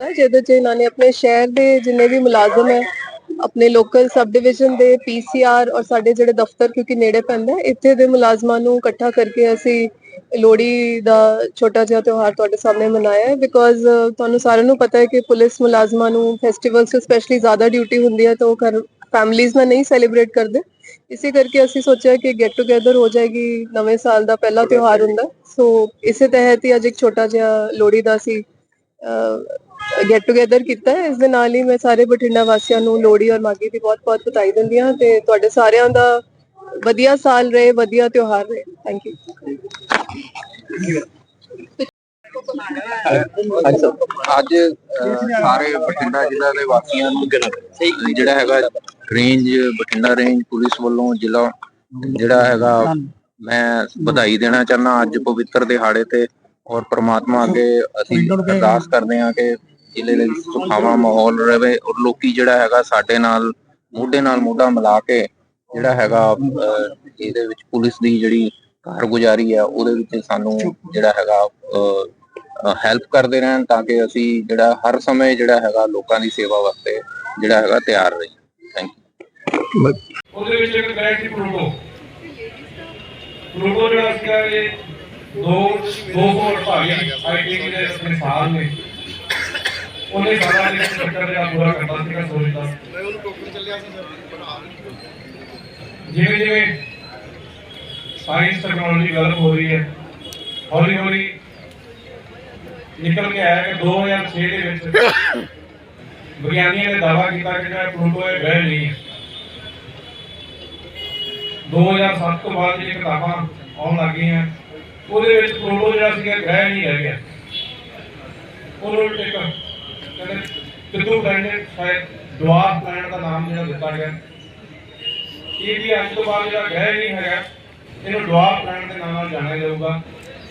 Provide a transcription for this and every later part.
ਹੈ ਜਿਹਦੇ ਚ ਇਹਨਾਂ ਨੇ ਆਪਣੇ ਸ਼ਹਿਰ ਦੇ ਜਿੰਨੇ ਵੀ ਮੁਲਾਜ਼ਮ ਹੈ, ਆਪਣੇ ਲੋਕਲ ਸਬ ਡਿਵੀਜ਼ਨ ਦੇ ਪੀਸੀਆਰ ਔਰ ਸਾਡੇ ਜਿਹੜੇ ਦਫ਼ਤਰ ਕਿਉਂਕਿ ਨੇੜੇ ਪੈਂਦਾ ਇੱਥੇ ਦੇ ਮੁਲਾਜ਼ਮਾਂ ਨੂੰ ਇਕੱਠਾ ਕਰਕੇ ਅਸੀਂ ਲੋਹੜੀ ਦਾ ਛੋਟਾ ਜਿਹਾ ਤਿਉਹਾਰ ਤੁਹਾਡੇ ਸਾਹਮਣੇ ਮਨਾਇਆ ਹੈ ਬਿਕੋਜ਼ ਤੁਹਾਨੂੰ ਸਾਰਿਆਂ ਨੂੰ ਪਤਾ ਹੈ ਕਿ ਪੁਲਿਸ ਮੁਲਾਜ਼ਮਾਂ ਨੂੰ ਫੈਸਟੀਵਲਸ 'ਚ ਸਪੈਸ਼ਲੀ ਜ਼ਿਆਦਾ ਡਿਊਟੀ ਹੁੰਦੀ ਹੈ ਤਾਂ ਉਹ ਘਰ ਫੈਮਲੀਜ਼ ਨਾਲ ਨਹੀਂ ਸੈਲੀਬ੍ਰੇਟ ਕਰਦੇ। ਇਸੇ ਕਰਕੇ ਅਸੀਂ ਸੋਚਿਆ ਕਿ ਗੈਟ ਟੂਗੇਦਰ ਹੋ ਜਾਏਗੀ, ਨਵੇਂ ਸਾਲ ਦਾ ਪਹਿਲਾ ਤਿਉਹਾਰ ਹੁੰਦਾ। ਸੋ ਇਸੇ ਤਹਿਤ ਹੀ ਅੱਜ ਇੱਕ ਛੋਟਾ ਜਿਹਾ ਲੋਹੜੀ ਦਾ ਅਸੀਂ ਗੈਟ ਟੂਗੇਦਰ ਕੀਤਾ ਹੈ। ਇਸ ਦੇ ਨਾਲ ਹੀ ਮੈਂ ਸਾਰੇ ਬਠਿੰਡਾ ਵਾਸੀਆਂ ਨੂੰ ਲੋਹੜੀ ਔਰ ਮਾਗੀ ਦੀ ਬਹੁਤ-ਬਹੁਤ ਵਧਾਈ ਦਿੰਦੀ ਹਾਂ ਤੇ ਤੁਹਾਡੇ ਸਾਰਿਆਂ ਦਾ ਵਧੀਆ ਸਾਲ ਰਹੇ, ਵਧੀਆ ਤਿਉਹਾਰ ਰਹੇ। ਥੈਂਕ ਯੂ ਅੱਜ ਸਾਰੇ ਬਠਿੰਡਾ ਜ਼ਿਲ੍ਹਾ ਦੇ ਵਾਸੀਆਂ ਨੂੰ ਜਿਹੜਾ ਹੈਗਾ ਰੇਂਜ ਬਠਿੰਡਾ ਰੇਂਜ ਪੁਲਿਸ ਵੱਲੋਂ ਜ਼ਿਲ੍ਹਾ ਜਿਹੜਾ ਹੈਗਾ, ਮੈਂ ਵਧਾਈ ਦੇਣਾ ਚਾਹੁੰਦਾ। ਅੱਜ ਪਵਿੱਤਰ ਦਿਹਾੜੇ ਤੇ ਔਰ ਪ੍ਰਮਾਤਮਾ ਅੱਗੇ ਅਸੀਂ ਅਰਦਾਸ ਕਰਦੇ ਹਾਂ ਕਿ ਜ਼ਿਲ੍ਹੇ ਦੇ ਵਿੱਚ ਸੁਖਾਵਾਂ ਮਾਹੌਲ ਰਹੇ ਔਰ ਲੋਕੀ ਜਿਹੜਾ ਹੈਗਾ ਸਾਡੇ ਨਾਲ ਮੋਢੇ ਨਾਲ ਮੋਢਾ ਮਿਲਾ ਕੇ ਜਿਹੜਾ ਹੈਗਾ ਅਹ, ਇਹਦੇ ਵਿੱਚ ਪੁਲਿਸ ਦੀ ਜਿਹੜੀ ਕਾਰਗੁਜ਼ਾਰੀ ਹੈ ਉਹਦੇ ਵਿੱਚ ਸਾਨੂੰ ਜਿਹੜਾ ਹੈਗਾ ਹੈਲਪ ਕਰਦੇ ਰਹਿਣ ਤਾਂ ਕਿ ਅਸੀਂ ਜਿਹੜਾ ਹਰ ਸਮੇਂ ਜਿਹੜਾ ਹੈਗਾ ਲੋਕਾਂ ਦੀ ਸੇਵਾ ਵਾਸਤੇ ਜਿਹੜਾ ਹੈਗਾ ਤਿਆਰ ਰਹੀਏ। ਥੈਂਕ ਯੂ ਉਹਦੇ ਵਿੱਚ ਇੱਕ ਗਾਇਕ ਸੀ ਪ੍ਰੋਟੋ ਪ੍ਰੋਟੋ ਜਿਹੜਾ ਸੀਗਾ ਇਹ ਦੋ 248 ਆਈਟੀ ਦੇ ਆਪਣੇ ਸਾਲ ਨੇ। ਉਹਨੇ ਸਾਰਾ ਜਿਹੜਾ ਚੱਕਰ ਜਿਹੜਾ ਪੂਰਾ ਕਰਦਾ ਸੀਗਾ ਸੋਚਦਾ ਮੈਂ ਉਹਨੂੰ ਟੋਕਰ ਚੱਲਿਆ ਸੀ ਜਿਵੇਂ ਜਿਵੇਂ ਸਾਇੰਸ ਟੈਕਨੋਲੋਜੀ ਡਿਵੈਲਪ ਹੋ ਰਹੀ ਹੈ ਹੌਲੀ ਹੌਲੀ ਨਿਕਲ ਕੇ ਆਇਆ ਕਿ 2006 ਦੇ ਵਿੱਚ ਵਿਗਿਆਨੀਆਂ ਨੇ ਦਾਅਵਾ ਕੀਤਾ ਕਿ ਜਿਹੜਾ ਪਲੂਟੋ ਹੈ ਗ੍ਰਹਿ ਨਹੀਂ ਹੈ। 2007 ਤੋਂ ਬਾਅਦ ਜਿਹੜੀ ਕਿਤਾਬਾਂ ਆਉਣ ਲੱਗੀਆਂ ਉਹਦੇ ਵਿੱਚ ਪਲੂਟੋ ਜਿਹੜਾ ਸੀਗਾ ਗ੍ਰਹਿ ਨਹੀਂ ਰਹਿ ਗਿਆ। ਉਹਨੂੰ ਇੱਕ ਕਹਿੰਦੇ ਕਿਤੋਂ ਪਲੈਨਟ ਸ਼ਾਇਦ ਡਵਾਰ ਪਲੈਨਟ ਦਾ ਨਾਮ ਜਿਹੜਾ ਦਿੱਤਾ ਗਿਆ ਇਹ ਵੀ ਅੱਜ ਤੋਂ ਬਾਅਦ ਜਿਹੜਾ ਗ੍ਰਹਿ ਨਹੀਂ ਹੈਗਾ ਇਹਨੂੰ ਡਵਾਰ ਪਲੈਨਟ ਦੇ ਨਾਮ ਨਾਲ ਜਾਣਿਆ ਜਾਊਗਾ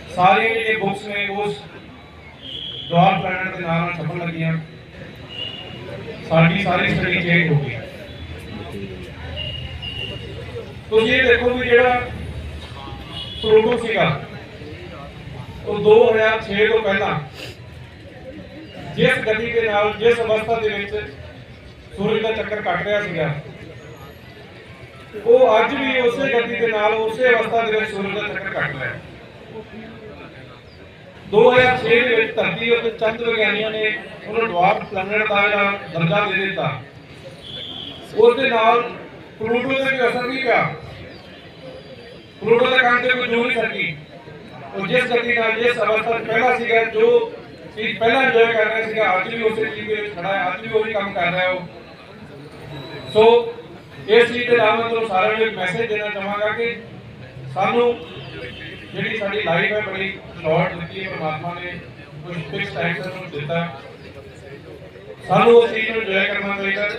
ਸਾਰੀਆਂ ਜਿਹੜੀਆਂ ਬੁੱਕਸ ਨੇ ਉਸ ਡਵਾਰ ਪਲੈਨਟ ਦੇ ਨਾਮ ਨਾਲ ਛਪਣ ਲੱਗੀਆਂ ਸਾਡੀ ਸਾਰੀ ਸਟੱਡੀ ਚੇਂਜ ਹੋ ਗਈ ਤੁਸੀਂ ਇਹ ਦੇਖੋ ਵੀ ਜਿਹੜਾ ਪਲੂਟੋ ਸੀਗਾ ਉਹ 2006 ਤੋਂ ਪਹਿਲਾਂ ਜਿਸ ਗਤੀ ਦੇ ਨਾਲ, ਜਿਸ ਅਵਸਥਾ ਦੇ ਵਿੱਚ ਸੂਰਜ ਦਾ ਚੱਕਰ ਕੱਟ ਰਿਹਾ ਸੀਗਾ, ਉਹ ਅੱਜ ਵੀ ਉਸੇ ਗਤੀ ਦੇ ਨਾਲ, ਉਸੇ ਅਵਸਥਾ ਦੇ ਵਿੱਚ ਸੂਰਜ ਦਾ ਚੱਕਰ ਕੱਟ ਰਿਹਾ। ਹੈ 2006 ਦੇ ਵਿੱਚ ਧਰਤੀ ਉੱਤੇ ਚੰਦ ਵਿਗਿਆਨੀਆਂ ਨੇ ਉਹਨੂੰ ਡਵਾਰਫ ਪਲੈਨਟ ਦਾ ਜਿਹੜਾ ਦਰਜਾ ਦੇ ਦਿੱਤਾ। ਉਸ ਦੇ ਨਾਲ ਪਲੂਟੋ ਤੇ ਵੀ ਅਸਰ ਨਹੀਂ ਪਿਆ। ਪਲੂਟੋ ਦੇ ਕੰਮ ਤੇ ਕੋਈ ਜੂ ਨਹੀਂ ਸਕੀ। ਉਹ ਜਿਸ ਗਤੀ ਨਾਲ, ਜਿਸ ਅਵਸਥਾ 'ਚ ਪਹਿਲਾਂ ਸੀਗਾ, ਜੋ ਕਿ ਪਹਿਲਾਂ ਇੰਜੋਏ ਕਰ ਰਿਹਾ ਸੀਗਾ, ਅੱਜ ਵੀ ਉਸੇ ਚੀਜ਼ ਦੇ ਵਿੱਚ ਖੜਾ ਹੈ, ਅੱਜ ਵੀ ਉਹੀ ਕੰਮ ਕਰ ਰਿਹਾ ਉਹ। ਸੋ ਇਸ ਚੀਜ਼ ਦੇ ਨਾਲ ਮੈਂ ਤੁਹਾਨੂੰ ਸਾਰਿਆਂ ਨੂੰ ਇੱਕ ਮੈਸੇਜ ਦੇਣਾ ਚਾਹਾਂਗਾ ਕਿ ਸਾਨੂੰ ਜਿਹੜੀ ਸਾਡੀ ਲਾਈਫ ਹੈ, ਬੜੀ ਸ਼ਾਰਟ ਦਿੱਤੀ ਹੈ, ਪਰਮਾਤਮਾ ਨੇ ਕੁਝ ਫਿਕਸ ਟਾਈਮ ਸਾਨੂੰ ਦਿੱਤਾ। ਸਾਨੂੰ ਉਸ ਚੀਜ਼ ਨੂੰ ਇੰਜੋਏ ਕਰਨਾ ਚਾਹੀਦਾ।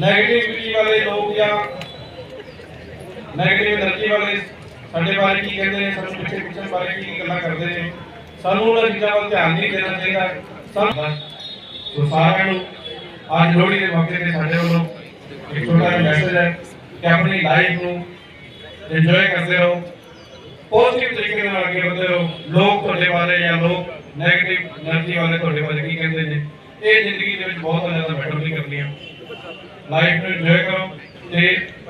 ਨੈਗੇਟਿਵਿਟੀ ਵਾਲੇ ਲੋਕ ਜਾਂ ਨੈਗੇਟਿਵ એનર્ਜੀ ਵਾਲੇ ਸਾਡੇ ਬਾਰੇ ਕੀ ਕਹਿੰਦੇ ਨੇ, ਸਾਨੂੰ ਪਿੱਛੇ ਪਿੱਛੇ ਬਾਰੇ ਕੀ ਗੱਲਾਂ ਕਰਦੇ ਨੇ? ਸਾਨੂੰ ਉਹਨਾਂ ਚੀਜ਼ਾਂ ਵੱਲ ਧਿਆਨ ਨਹੀਂ ਦੇਣਾ ਚਾਹੀਦਾ। ਸਾਨੂੰ ਸਾਰਿਆਂ ਨੂੰ ਅੱਜ ਲੋਹੜੀ ਦੇ ਮੌਕੇ ਤੇ ਸਾਡੇ ਵੱਲੋਂ ਇੱਕ ਛੋਟਾ ਜਿਹਾ ਮੈਸੇਜ ਹੈ ਕਿ ਆਪਣੀ ਲਾਈਫ ਨੂੰ ਇੰਜੋਏ ਕਰਦੇ ਰਹੋ। ਪੋਜ਼ਿਟਿਵ ਤਰੀਕੇ ਨਾਲ ਅੱਗੇ ਵਧਦੇ ਰਹੋ। ਲੋਕ ਤੁਹਾਡੇ ਬਾਰੇ ਜਾਂ ਲੋਕ ਨੈਗੇਟਿਵ એનર્ਜੀ ਵਾਲੇ ਤੁਹਾਡੇ ਬਾਰੇ ਕੀ ਕਹਿੰਦੇ ਨੇ, ਇਹ ਜ਼ਿੰਦਗੀ ਦੇ ਵਿੱਚ ਬਹੁਤ ਜ਼ਿਆਦਾ ਮੈਟਰ ਨਹੀਂ ਕਰਨੀਆਂ ਲਾਈਫ ਨੂੰ ਇੰਜੋਏ ਕਰੋ ਤੇ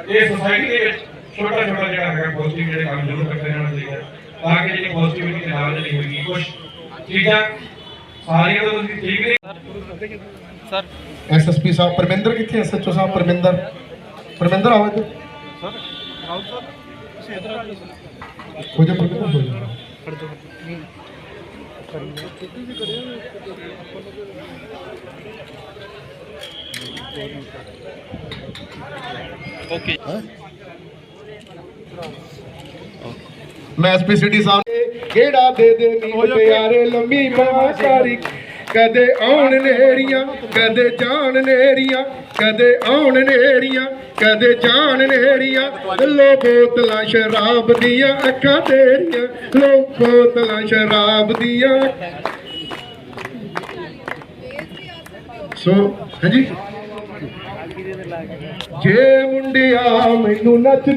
ਇਹ ਸੋਸਾਇਟੀ ਦੇ ਵਿੱਚ ਛੋਟਾ ਛੋਟਾ ਜਿਹੜਾ ਹੈਗਾ ਪੋਜ਼ਿਟਿਵ ਜਿਹੜੇ ਕੰਮ ਜ਼ਰੂਰ ਕਰਦੇ ਰਹਿਣਾ ਚਾਹੀਦਾ। ਤਾਂ ਕਿ ਜਿਹੜੀ ਪੋਜ਼ਿਟਿਵਿਟੀ ਦੇ ਨਾਲ ਜਿਹੜੀ ਹੋਏਗੀ ਕੁਝ ਚੀਜ਼ਾਂ ਸਾਰੀਆਂ ਤਾਂ ਤੁਸੀਂ ਠੀਕ ਨਹੀਂ ਐਸਐਸਪੀ ਸਾਹਿਬ ਪਰਮਿੰਦਰ ਕਿੱਥੇ ਐਸਐਚਓ ਸਾਹਿਬ ਪਰਮਿੰਦਰ ਪਰਮਿੰਦਰ ਆਓ ਇੱਧਰ ਹੋ ਜਾ ਪਰਮਿੰਦਰ ਹੋ ਜਾ ਮੈਂ ਐਸਪੀ ਸਿਟੀ ਸਾਹਿਬ ਕਿਹੜਾ ਦੇ ਦੇ ਪਿਆਰੇ ਲੰਮੀ ਬਾਹ ਸਾਰੀ ਕਦੇ ਆਉਣ ਨੇਰੀਆਂ ਕਦੇ ਜਾਣ ਨੇਰੀਆਂ ਕਦੇ ਆਉਣ ਨੇਰੀਆਂ ਕਦੇ ਜਾਣ ਨੇਰੀਆਂ। ਲੋ ਬੋਤਲਾਂ ਸ਼ਰਾਬ ਦੀਆਂ ਅੱਖਾਂ ਤੇਰੀਆਂ ਲੋ ਬੋਤਲਾਂ ਸ਼ਰਾਬ ਦੀਆਂ ਸੋ ਹਾਂਜੀ। ਜੇ ਮੁੰਡਿਆ ਮੈਨੂੰ ਨੱਚ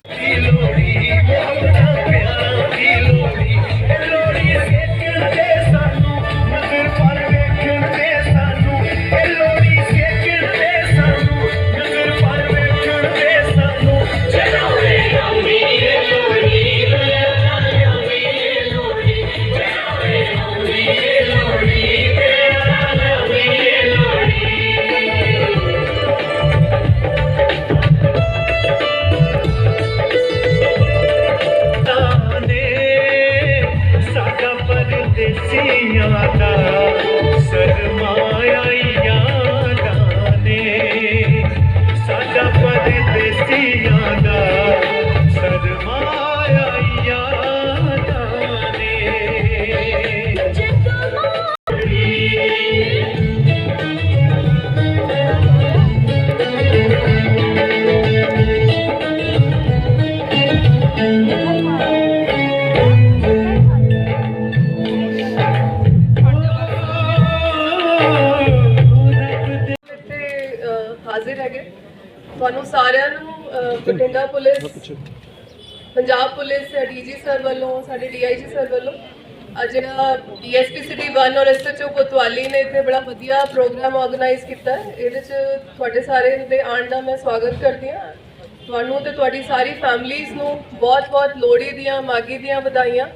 ਤੁਹਾਨੂੰ ਸਾਰਿਆਂ ਨੂੰ Bathinda police Punjab police DG sir ਵੱਲੋਂ ਸਾਡੇ ਡੀਆਈਜੀ ਸਰ ਵੱਲੋਂ ਅੱਜ ਜਿਹੜਾ ਡੀਐਸਪੀ ਸਿਟੀ 1 ਔਰ ਐਸਐਚਓ ਕੋਤਵਾਲੀ ਨੇ ਇੱਥੇ ਬੜਾ ਵਧੀਆ ਪ੍ਰੋਗਰਾਮ ਆਰਗੇਨਾਈਜ਼ ਕੀਤਾ ਹੈ। ਇਹਦੇ 'ਚ ਤੁਹਾਡੇ ਸਾਰੇ ਦੇ ਆਉਣ ਦਾ ਮੈਂ ਸਵਾਗਤ ਕਰਦੀ ਹਾਂ। ਤੁਹਾਨੂੰ ਤੇ ਤੁਹਾਡੀ ਸਾਰੀ ਫੈਮਲੀਜ਼ ਨੂੰ ਬਹੁਤ-ਬਹੁਤ ਲੋਹੜੀ ਦੀਆਂ ਮਾਗੀ ਦੀਆਂ ਵਧਾਈਆਂ।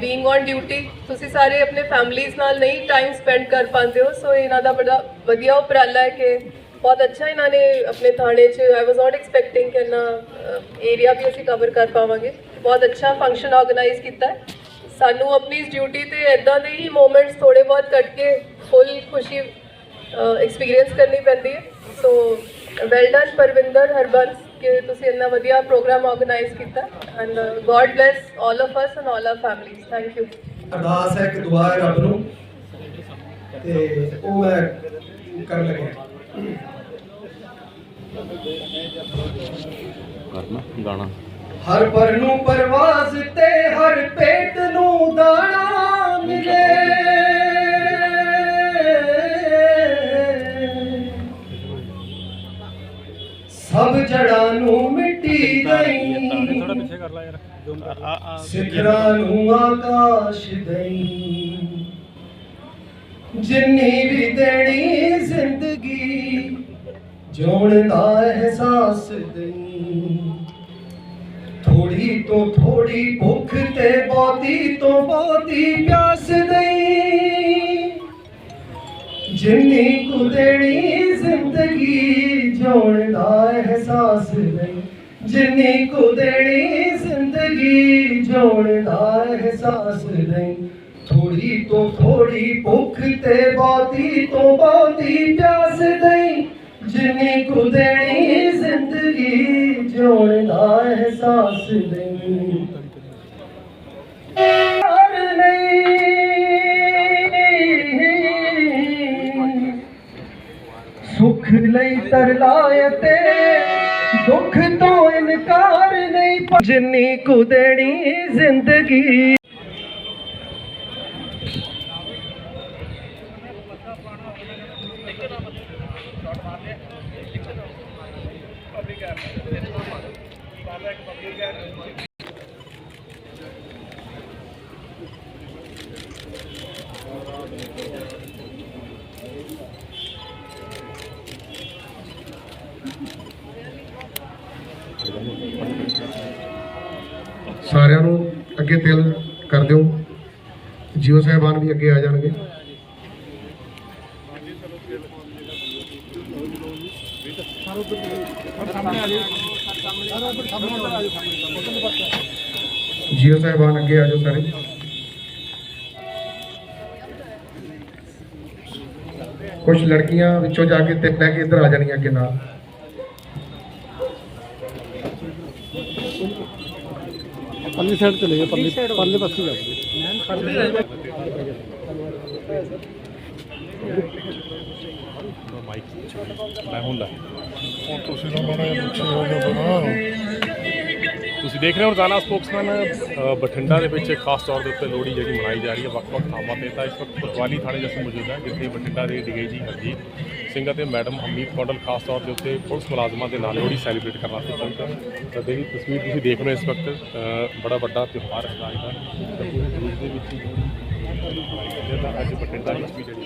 ਬੀਇੰਗ ਔਨ ਡਿਊਟੀ ਤੁਸੀਂ ਸਾਰੇ ਆਪਣੇ ਫੈਮਲੀਜ਼ ਨਾਲ ਨਹੀਂ ਟਾਈਮ ਸਪੈਂਡ ਕਰ ਪਾਉਂਦੇ ਹੋ ਸੋ ਇਹਨਾਂ ਦਾ ਬੜਾ ਵਧੀਆ ਉਪਰਾਲਾ ਹੈ ਕਿ ਬਹੁਤ ਅੱਛਾ ਇਹਨਾਂ ਨੇ ਆਪਣੇ ਥਾਣੇ 'ਚ ਆਈ ਵਾਸ ਨਾਟ ਐਕਸਪੈਕਟਿੰਗ ਕਿ ਇਹਨਾਂ ਏਰੀਆ ਵੀ ਅਸੀਂ ਕਵਰ ਕਰ ਪਾਵਾਂਗੇ। ਬਹੁਤ ਅੱਛਾ ਫੰਕਸ਼ਨ ਆਰਗੇਨਾਈਜ਼ ਕੀਤਾ ਹੈ। ਸਾਨੂੰ ਆਪਣੀ ਡਿਊਟੀ ਤੇ ਇਦਾਂ ਦੇ ਹੀ ਮੂਮੈਂਟਸ ਥੋੜੇ ਬਹੁਤ ਕੱਟ ਕੇ ਫੁੱਲ ਖੁਸ਼ੀ ਐਕਸਪੀਰੀਅੰਸ ਕਰਨੀ ਪੈਂਦੀ ਹੈ। So well done Parvinder, Harbans, ਕਿ ਤੁਸੀਂ ਇੰਨਾ ਵਧੀਆ ਪ੍ਰੋਗਰਾਮ ਆਰਗੇਨਾਈਜ਼ ਕੀਤਾ। And God bless all of us and all our families thank you ਅਰਦਾਸ ਹੈ ਕਿ ਦੁਆ ਰੱਬ ਨੂੰ। ਤੇ ਉਹ ਮੈਂ ਕਰਨ ਲੱਗਿਆ। ਕਰਨਾ, ਗਾਣਾ। ਹਰ ਪਰ ਨੂੰ ਪਰਵਾਜ਼ ਤੇ ਹਰ ਪੇਟ ਨੂੰ ਦਾਣਾ ਮਿਲੇ। ਸਭ ਜੜਾਂ ਨੂੰ ਮਿੱਟੀ ਗਈ ਥੋੜਾ ਪਿੱਛੇ ਕਰ ਲੈ ਯਾਰ ਸਿਖਰਾਂ ਨੂੰ ਆਕਾਸ਼ ਦਈ। ਜਿੰਨੀ ਵੀ ਦੇਣੀ ਜ਼ਿੰਦਗੀ ਜਿਉਣ ਦਾ ਅਹਿਸਾਸ ਦਈ। ਥੋੜੀ ਤੋਂ ਥੋੜੀ ਭੁੱਖ ਤੇ ਬਹੁਤੀ ਤੋਂ ਬਹੁਤੀ ਪਿਆਸ ਦਈ। ਜਿੰਨੀ ਕੁ ਦੇਣੀ ਜ਼ਿੰਦਗੀ ਜਿਉਣ ਦਾ ਅਹਿਸਾਸ ਦਈ। ਜਿੰਨੀ ਕੁ ਦੇਣੀ ਜ਼ਿੰਦਗੀ ਜਿਉਣ ਦਾ ਅਹਿਸਾਸ ਦਈ। ਥੋੜੀ ਤੋਂ ਥੋੜੀ ਭੁੱਖ ਤੇ ਬਹੁਤੀ ਤੋਂ ਬਹੁਤੀ ਪਿਆਸ ਦਈ। ਜਿੰਨੀ ਕੁ ਜ਼ਿੰਦਗੀ ਜਿਉਣ ਦਾ। ਅਹਿਸਾਸ ਨਹੀਂ। ਸੁਖ ਲਈ ਤਰਲਾਏ ਤੇ ਦੁੱਖ ਤੋਂ ਇਨਕਾਰ ਨਹੀਂ ਪ- ਜਿੰਨੀ ਕੁ ਦੇਣੀ ਜ਼ਿੰਦਗੀ। ਸਾਰਿਆਂ ਨੂੰ ਅੱਗੇ ਤਿਲ ਕਰ ਦਿਓ। ਜੀਓ ਸਾਹਿਬਾਨ ਵੀ ਅੱਗੇ ਆ ਜਾਣਗੇ। ਜੀਓ ਸਾਹਿਬਾਨ ਅੱਗੇ ਆ ਜਾਓ ਸਾਰੇ। ਕੁਝ ਲੜਕੀਆਂ ਵਿੱਚੋਂ ਜਾ ਕੇ ਤੇ ਲੈ ਕੇ ਇੱਧਰ ਆ ਜਾਣੀਆਂ ਅੱਗੇ ਨਾਲ। ਪਰਲੀ ਸਾਈਡ ਚਲੇ ਜਾ ਪਰਲੀ ਪਰਲੇ ਪਾਸੇ ਜਾ ਮੈਂ ਮੈਂ ਹੁੰਦਾ ਤੁਸੀਂ ਤਾਂ ਬੜਾ ਪਿੱਛੇ ਹੋ ਗਿਆ ਬਣਾ ਤੁਸੀਂ ਦੇਖ ਰਹੇ ਹੋ ਰੋਜ਼ਾਨਾ ਸਪੋਕਸਮੈਨ ਬਠਿੰਡਾ ਦੇ ਵਿੱਚ ਖਾਸ ਤੌਰ ਦੇ ਉੱਤੇ ਲੋਹੜੀ ਜਿਹੜੀ ਮਨਾਈ ਜਾ ਰਹੀ ਹੈ, ਵੱਖ-ਵੱਖ ਥਾਵਾਂ ਤੇ। ਤਾਂ ਇਸ ਵਕਤ ਕੋਤਵਾਲੀ ਥਾਣੇ ਜਿਸ ਮੌਜੂਦ ਹੈ, ਜਿੱਥੇ ਬਠਿੰਡਾ ਦੇ ਡੀਆਈਜੀ ਹਰਜੀਤ ਸਿੰਘ ਅਤੇ ਮੈਡਮ ਹਮੀਦ ਕੌਂਡਲ ਖਾਸ ਤੌਰ ਦੇ ਉੱਤੇ ਪੁਲਿਸ ਮੁਲਾਜ਼ਮਾਂ ਦੇ ਨਾਲ ਲੋਹੜੀ ਸੈਲੀਬ੍ਰੇਟ ਕਰਨ ਵਾਸਤੇ ਪਹੁੰਚੇ ਤਾਂ ਜਿਹੜੀ ਤਸਵੀਰ ਤੁਸੀਂ ਦੇਖ ਰਹੇ ਹੋ ਇਸ ਵਕਤ ਬੜਾ ਵੱਡਾ ਤਿਉਹਾਰ ਹੈ। ਦਾ ਪੂਰੇ ਦੇਸ਼ ਦੇ ਵਿੱਚ ਜਿੱਦਾਂ ਅੱਜ ਬਟਿੰਡਾ ਐਸਪੀ ਜਿਹੜੀ